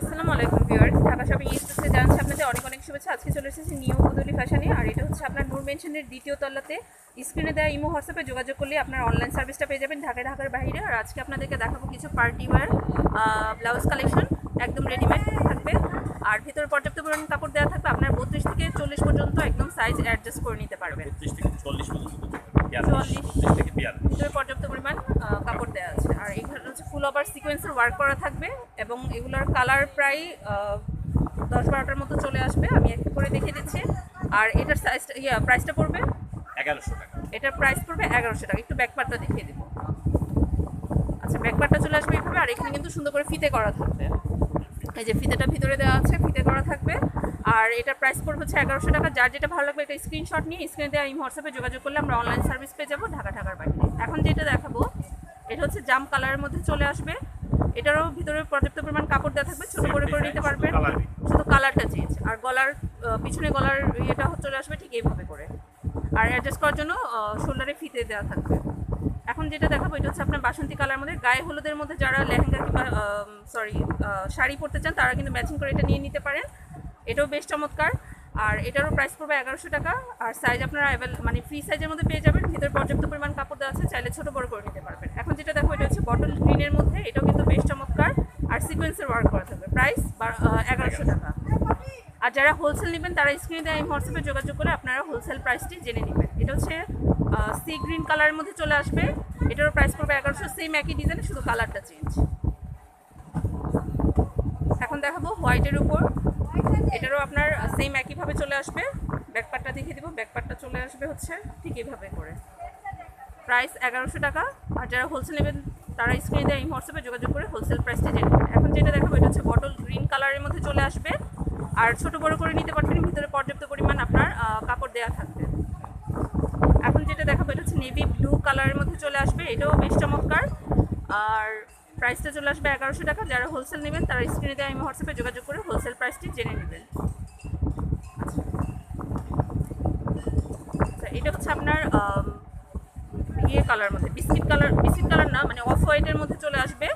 আসসালামু আলাইকুম viewers Dhaka shopping স্টোরে জানাচ্ছি আপনাদের অনেক অনেক শুভেচ্ছা। আজকে চলে এসেছি নিউ বদলি ফ্যাশনে আর এটা হচ্ছে আপনার নূর মেনশনের দ্বিতীয় তলাতে। স্ক্রিনে দেওয়া ইমো হোয়াটসঅ্যাপে যোগাযোগ করলে আপনার অনলাইন সার্ভিসটা পেয়ে যাবেন ঢাকা ঢাকার বাইরে। আর আজকে আপনাদেরকে দেখাবো কিছু পার্টি ওয়্যার ব্লাউজ কালেকশন একদম রেডিমেড থাকবে। আর ভিতরে পর্যাপ্ত পরিমাণ কাপড় দেওয়া থাকবে আপনার বত্রিশ থেকে চল্লিশ পর্যন্ত একদম সাইজ অ্যাডজাস্ট করে নিতে পারবেন। থেকে চল্লিশ থেকে ভিতরে পর্যাপ্ত পরিমাণ আহ, কাপড় দেওয়া আছে আর ফুল ওভার সিকোয়েন্সের ওয়ার্ক করা থাকবে এবং এগুলোর কালার প্রায় দশ বারোটার মতো চলে আসবে। আমি একটু করে দেখিয়ে দিচ্ছি আর এটার সাইজটা ইয়া প্রাইসটা পড়বে? এগারোশো টাকা। এটার প্রাইস পড়বে এগারোশো টাকা। একটু ব্যাকপারটা দেখিয়ে দেবো। আচ্ছা ব্যাকপারটা চলে আসবে এইভাবে আর এখানে কিন্তু সুন্দর করে ফিতে করা থাকবে। এই যে ফিতেটা ভিতরে দেওয়া আছে ফিতে করা থাকবে। আর এটার প্রাইস পড়বে হচ্ছে এগারোশো টাকা। যার যেটা ভালো লাগবে একটা স্ক্রিনশট নিয়ে স্ক্রিনে দেওয়া এই হোয়াটসঅ্যাপে যোগাযোগ করলে আমরা অনলাইন সার্ভিস পেয়ে যাব ঢাকা ঢাকার বাইরে। এখন যেটা দেখাবো এটা হচ্ছে জাম কালারের মধ্যে চলে আসবে। এটারও ভিতরে পর্যাপ্ত পরিমাণ কাপড় দেওয়া থাকবে ছোট করে করে নিতে পারবেন শুধু কালারটা চেঞ্জ আর গলার পিছনে গলার ইয়েটা চলে আসবে ঠিক এইভাবে করে। আর অ্যাডজাস্ট করার জন্য শোল্ডারে ফিতে দেওয়া থাকবে। এখন যেটা দেখাবো এটা হচ্ছে আপনার বাসন্তী কালার মধ্যে। গায়ে হলুদের মধ্যে যারা লেহেঙ্গা কিংবা সরি শাড়ি পরতে চান তারা কিন্তু ম্যাচিং করে এটা নিয়ে নিতে পারেন। এটাও বেশ চমৎকার। আর এটারও প্রাইস পড়বে এগারোশো টাকা। আর সাইজ আপনারা মানে ফ্রি সাইজের মধ্যে পেয়ে যাবেন। ভিতরে পর্যাপ্ত পরিমাণ কাপড় দেওয়া আছে, চাইলে ছোটো বড় করে নিতে পারবেন। এখন যেটা দেখো, এটা হচ্ছে বটল গ্রিনের মধ্যে। এটাও কিন্তু বেশ চমৎকার। আর সিকোয়েন্সের ওয়ার্ক করা থাকবে। প্রাইস এগারোশো টাকা। আর যারা হোলসেল নেবেন, তারা স্ক্রিনে এই হোয়াটসঅ্যাপে যোগাযোগ করে আপনারা হোলসেল প্রাইসটি জেনে নেবেন। এটা হচ্ছে সি গ্রিন কালারের মধ্যে চলে আসবে। এটারও প্রাইস পড়বে এগারোশো। সেম একই ডিজাইনে শুধু কালারটা চেঞ্জ এখন দেখাবো হোয়াইটের উপর। এটারও আপনার সেম একইভাবে চলে আসবে। ব্যাকপারটা দেখিয়ে দিব। ব্যাকপারটা চলে আসবে হচ্ছে ঠিক এইভাবে করে। প্রাইস এগারোশো টাকা। আর যারা হোলসেল নেবেন, তারা স্ক্রিনে দেওয়া এই হোয়াটসঅ্যাপে যোগাযোগ করে হোলসেল প্রাইসটা জেনে নেবেন। এখন যেটা দেখাবো, এটা হচ্ছে বটল গ্রিন কালারের মধ্যে চলে আসবে। আর ছোট বড় করে নিতে পারবেন, ভিতরে পর্যাপ্ত পরিমাণ আপনার কাপড় দেওয়া থাকবে। এখন যেটা দেখাবো, এটা হচ্ছে নেভি ব্লু কালারের মধ্যে চলে আসবে। এটাও বেশ চমৎকার। আর প্রাইসটা চলে আসবে এগারোশো টাকা। যারা হোলসেল নেবেন, তারা স্ক্রিনে দেওয়া এই হোয়াটসঅ্যাপে যোগাযোগ করে হোলসেল প্রাইসটি জেনে নেবেন। আচ্ছা এটা হচ্ছে আপনার ইয়ে কালার মধ্যে, বিস্কিট কালার বিস্কিট কালার না মানে অফ হোয়াইটের মধ্যে চলে আসবে।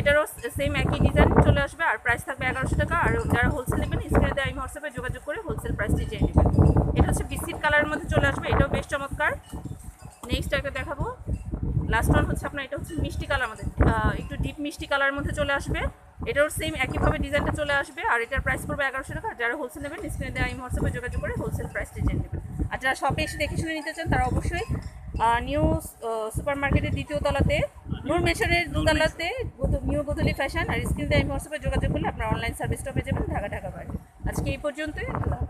এটারও সেম একই ডিজাইন চলে আসবে, আর প্রাইস থাকবে এগারোশো টাকা। আর যারা হোলসেল নেবেন স্ক্রিনে দেওয়া এই হোয়াটসঅ্যাপে যোগাযোগ করে হোলসেল প্রাইসটি জেনে নেবেন। এটা হচ্ছে বিস্কিট কালারের মধ্যে চলে আসবে, এটাও বেশ চমৎকার। নেক্সট একটা দেখাবো। লাস্ট ওয়ান হচ্ছে আপনার এটা হচ্ছে মিষ্টি কালার মধ্যে একটু ডিপ মিষ্টি কালার মধ্যে চলে আসবে। এটাও সেম একইভাবে ডিজাইনটা চলে আসবে। আর এটার প্রাইস পড়বে এগারোশো টাকা। যারা হোলসেল নেবেন স্ক্রিনে দেওয়া এই হোয়াটসঅ্যাপে যোগাযোগ করে হোলসেল প্রাইসটি জেনে নেবেন। আর যারা শপে এসে দেখে শুনে নিতে চান তারা অবশ্যই নিউ সুপার মার্কেটের দ্বিতীয় তলাতে নূর মেশনের দুতলাতে নিউ গোদলি ফ্যাশন আর স্ক্রিন দেওয়া এই হোয়াটসঅ্যাপে যোগাযোগ করলে আপনার অনলাইন সার্ভিসটা পেয়ে যাবেন ঢাকা ঢাকা বাইরে আজকে এই পর্যন্তই আল্লাহ